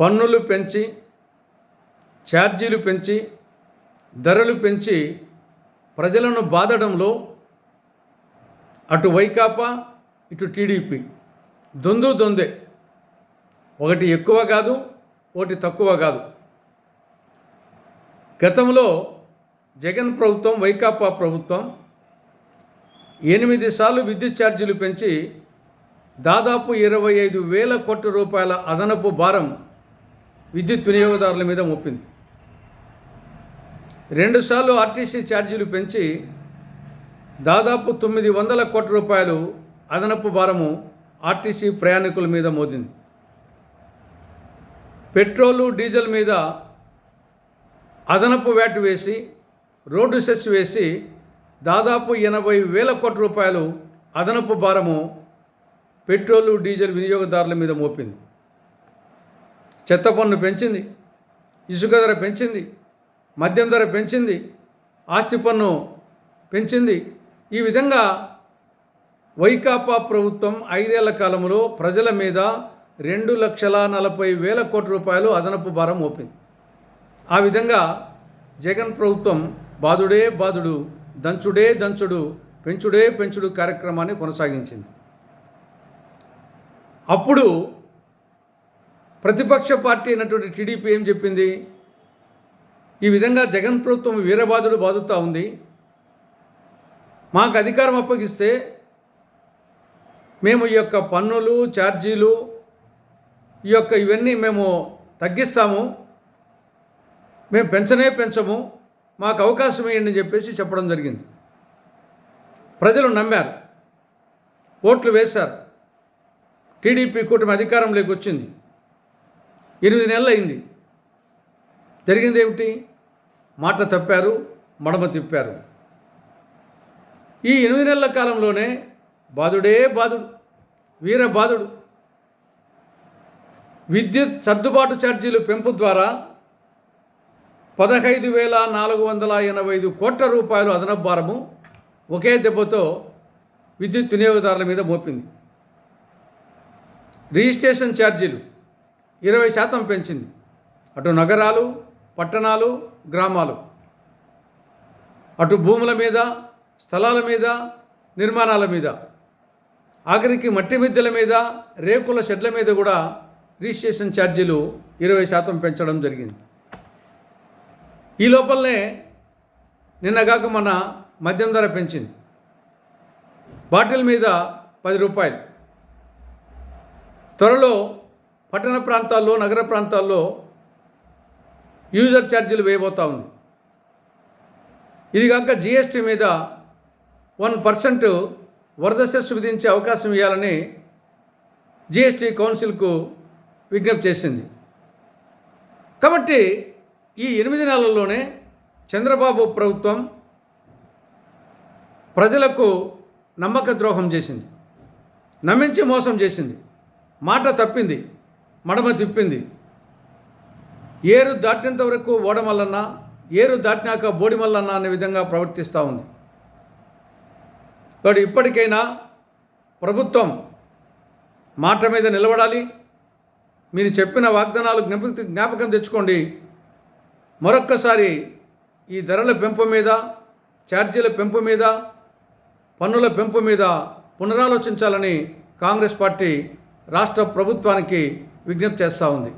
పన్నులు పెంచి ఛార్జీలు పెంచి ధరలు పెంచి ప్రజలను బాధడంలో అటు వైకాపా ఇటు టీడీపీ. దొందు దొందే. ఒకటి ఎక్కువ కాదు ఒకటి తక్కువ కాదు. గతంలో జగన్ ప్రభుత్వం వైకాపా ప్రభుత్వం ఎనిమిది సార్లు విద్యుత్ ఛార్జీలు పెంచి దాదాపు ఇరవై ఐదు వేల కోట్ల రూపాయల అదనపు భారం విద్యుత్ వినియోగదారుల మీద మోపింది. రెండుసార్లు ఆర్టీసీ ఛార్జీలు పెంచి దాదాపు తొమ్మిది వందల కోట్ల రూపాయలు అదనపు భారము ఆర్టీసీ ప్రయాణికుల మీద మోదింది. పెట్రోలు డీజిల్ మీద అదనపు వ్యాట్ వేసి రోడ్డు సెస్ వేసి దాదాపు ఎనభై వేల కోట్ల రూపాయలు అదనపు భారము పెట్రోలు డీజిల్ వినియోగదారుల మీద మోపింది. చెత్త పన్ను పెంచింది ఇసుక ధర పెంచింది మద్యం ధర పెంచింది ఆస్తి పన్ను పెంచింది. ఈ విధంగా వైకాపా ప్రభుత్వం ఐదేళ్ళ కాలంలో ప్రజల మీద రెండు లక్షల నలభై వేల కోట్ల రూపాయలు అదనపు భారం మోపింది. ఆ విధంగా జగన్ ప్రభుత్వం బాదుడే బాదుడు దంచుడే దంచుడు పెంచుడే పెంచుడు కార్యక్రమాన్ని కొనసాగించింది. అప్పుడు ప్రతిపక్ష పార్టీ అయినటువంటి టీడీపీ ఏం చెప్పింది? ఈ విధంగా జగన్ ప్రభుత్వం వీరబాదుడు బాదుతూ ఉంది. మాకు అధికారం అప్పగిస్తే మేము ఈ యొక్క పన్నులు ఛార్జీలు ఈ యొక్క ఇవన్నీ మేము తగ్గిస్తాము. మేము పెంచనే పెంచము. మాకు అవకాశం ఇవ్వండి అని చెప్పేసి చెప్పడం జరిగింది. ప్రజలు నమ్మారు. ఓట్లు వేశారు. టీడీపీ కూటమి అధికారంలోకి వచ్చింది. ఎనిమిది నెలలు అయింది జరిగింది ఏమిటి? మాట తప్పారు మడమ తిప్పారు. ఈ ఎనిమిది నెలల కాలంలోనే బాధుడే బాధుడు వీర బాధుడు. విద్యుత్ సర్దుబాటు ఛార్జీలు పెంపు ద్వారా పదహైదు వేల నాలుగు వందల ఎనభై ఐదు కోట్ల రూపాయలు అదనపు భారము ఒకే దెబ్బతో విద్యుత్ వినియోగదారుల మీద మోపింది. రిజిస్ట్రేషన్ ఛార్జీలు ఇరవై శాతం పెంచింది. అటు నగరాలు పట్టణాలు గ్రామాలు. అటు భూముల మీద స్థలాల మీద నిర్మాణాల మీద. ఆఖరికి మట్టి మిద్దెల మీద రేకుల షెడ్ల మీద కూడా రిజిస్ట్రేషన్ ఛార్జీలు ఇరవై శాతం పెంచడం జరిగింది. ఈ లోపలనే నిన్నగాక మన మద్యం ధర పెంచింది. బాటిల్ మీద పది రూపాయలు. త్వరలో పట్టణ ప్రాంతాల్లో నగర ప్రాంతాల్లో యూజర్ ఛార్జీలు వేయబోతూ ఉంది. ఇది కాక జిఎస్టీ మీద వన్ పర్సెంట్ వరద సెస్ విధించే అవకాశం ఇవ్వాలని జిఎస్టీ కౌన్సిల్కు విజ్ఞప్తి చేసింది. కాబట్టి ఈ ఎనిమిది నెలల్లోనే చంద్రబాబు ప్రభుత్వం ప్రజలకు నమ్మక ద్రోహం చేసింది. నమ్మించి మోసం చేసింది. మాట తప్పింది. మడమ తిప్పింది. ఏరు దాటినంత వరకు ఓడమల్లన్నా ఏరు దాటినాక బోడిమల్లన్నా అనే విధంగా ప్రవర్తిస్తూ ఉంది. కాబట్టి ఇప్పటికైనా ప్రభుత్వం మాట మీద నిలబడాలి. మీరు చెప్పిన వాగ్దానాలు జ్ఞాపక జ్ఞాపకం తెచ్చుకోండి. మరొక్కసారి ఈ ధరల పెంపు మీద ఛార్జీల పెంపు మీద పన్నుల పెంపు మీద పునరాలోచించాలని కాంగ్రెస్ పార్టీ రాష్ట్ర ప్రభుత్వానికి విజ్ఞప్తి చేస్తూ ఉంది.